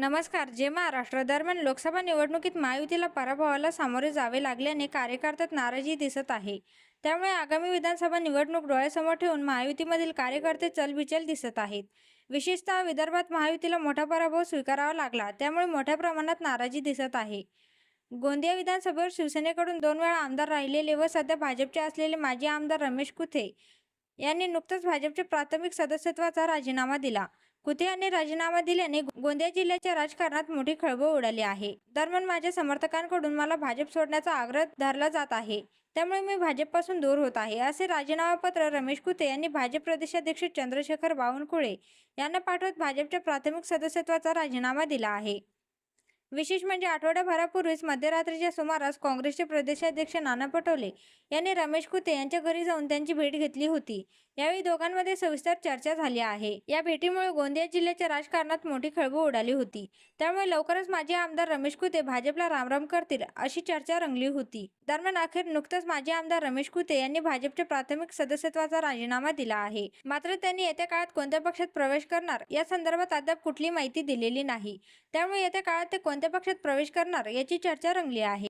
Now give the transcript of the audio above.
नमस्कार जे महाराष्ट्र दरम्यान लोकसभा निवडणुकीत महायुतीला पराभवाला सामोरे जावे लागल्याने कार्यकर्त्यात नाराजी दिसत आहे त्यामुळे आगामी विधानसभा निवडणूक डोळ्यासमोर ठेवून महायुतीमधील कार्यकर्ते चलबिचल दिसत आहेत. विशेषतः विदर्भात महायुतीला मोठा पराभव स्वीकारावा लागला त्यामुळे मोठ्या प्रमाणात नाराजी दिसत आहे. गोंदिया विधानसभेवर शिवसेनेकडून दोन वेळा आमदार राहिलेले व सध्या भाजपचे असलेले माजी आमदार रमेश कुथे यांनी नुकतंच भाजपचे प्राथमिक सदस्यत्वाचा राजीनामा दिला. कुते यांनी राजीनामा दिल्याने गोंदिया जिल्ह्याच्या राजकारणात मोठी खळबळ उडाली आहे. दरम्यान माझ्या समर्थकांकडून मला भाजप सोडण्याचा आग्रह धरला जात आहे. त्यामुळे मी भाजपपासून दूर होत आहे. असे राजीनामापत्र रमेश कुते यांनी भाजप प्रदेशाध्यक्ष चंद्रशेखर बावनकुळे यांना पाठवत भाजपच्या प्राथमिक सदस्यत्वाचा राजीनामा दिला आहे. विशेष म्हणजे आठवड्याभरापूर्वीच मध्यरात्रीच्या सुमारास काँग्रेसचे प्रदेशाध्यक्ष नाना पटोले यांनी रमेश कुते यांच्या घरी जाऊन त्यांची भेट घेतली होती. यावेळी दोघांमध्ये सविस्तर चर्चा झाली आहे. या भेटीमुळे गोंदिया जिल्ह्याच्या राजकारणात मोठी खळबळ उडाली होती. त्यामुळे लवकरच माजी आमदार रमेश कुते भाजपला रामराम करतील अशी चर्चा रंगली होती. दरम्यान अखेर नुकतंच माजी आमदार रमेश कुते यांनी भाजपच्या प्राथमिक सदस्यत्वाचा राजीनामा दिला आहे. मात्र त्यांनी येत्या काळात कोणत्या पक्षात प्रवेश करणार या संदर्भात अद्याप कुठली माहिती दिलेली नाही. त्यामुळे येत्या काळात ते कोणत्या पक्षात प्रवेश करणार याची चर्चा रंगली आहे.